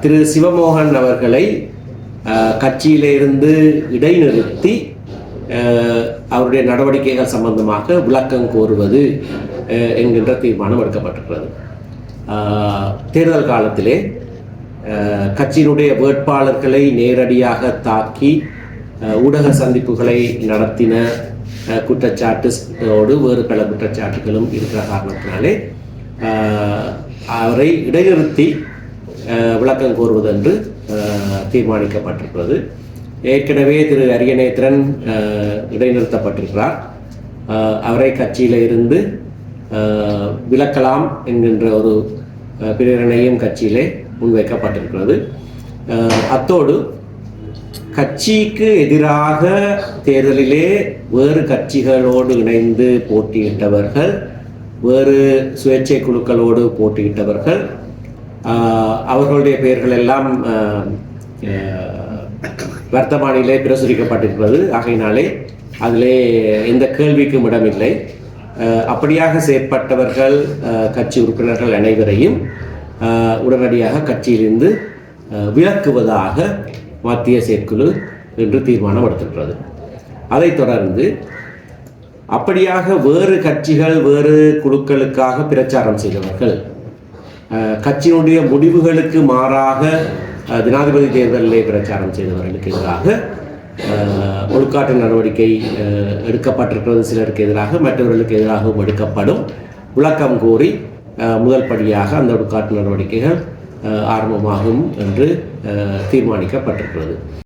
திரு சிவமோகன் அவர்களை கட்சியிலிருந்து இடைநிறுத்தி அவருடைய நடவடிக்கைகள் சம்பந்தமாக விளக்கம் கோருவது என்கின்ற தீர்மானம் எடுக்கப்பட்டிருக்கிறது. தேர்தல் காலத்திலே கட்சியினுடைய வேட்பாளர்களை நேரடியாக தாக்கி ஊடக சந்திப்புகளை நடத்தின அஹ், குற்றச்சாட்டோடு வேறு பல குற்றச்சாட்டுகளும் இருக்கிற காரணத்தினாலே அவரை இடைநிறுத்தி விளக்கம் கூறுவதென்று தீர்மானிக்கப்பட்டிருக்கிறது. ஏற்கனவே திரு அரியநேத்திரன் இடைநிறுத்தப்பட்டிருக்கிறார். அவரை கட்சியில் இருந்து விளக்கலாம் விலக்கலாம் என்கின்ற ஒரு பிரேரணையும் கட்சியிலே முன்வைக்கப்பட்டிருக்கிறது. அத்தோடு கட்சிக்கு எதிராக தேர்தலிலே வேறு கட்சிகளோடு இணைந்து போட்டியிட்டவர்கள் வேறு சுயேட்சை குழுக்களோடு போட்டியிட்டவர்கள் அவர்களுடைய பெயர்கள் எல்லாம் வர்த்தமானிலே பிரசுரிக்கப்பட்டிருப்பது. ஆகையினாலே அதிலே எந்த கேள்விக்கும் இடமில்லை. அப்படியாக செயற்பட்டவர்கள் கட்சி உறுப்பினர்கள் அனைவரையும் உடனடியாக கட்சியிலிருந்து விளக்குவதாக விலக்குவதாக மத்திய செயற்குழு என்று தீர்மானம் எடுத்திருக்கிறது அதைத் தொடர்ந்து அப்படியாக வேறு கட்சிகள் வேறு குழுக்களுக்காக பிரச்சாரம் செய்தவர்கள் கட்சியினுடைய முடிவுகளுக்கு மாறாக ஜனாதிபதி தேர்தலிலே பிரச்சாரம் செய்தவர்களுக்கு எதிராக ஒழுக்காட்டு நடவடிக்கை எடுக்கப்பட்டிருக்கிறது. சிலருக்கு எதிராக மற்றவர்களுக்கு எதிராகவும் எடுக்கப்படும் விளக்கம் கோரி முதல் படியாக அந்த ஒழுக்காட்டு நடவடிக்கைகள் ஆரம்பமாகும் என்று தீர்மானிக்கப்பட்டிருக்கிறது.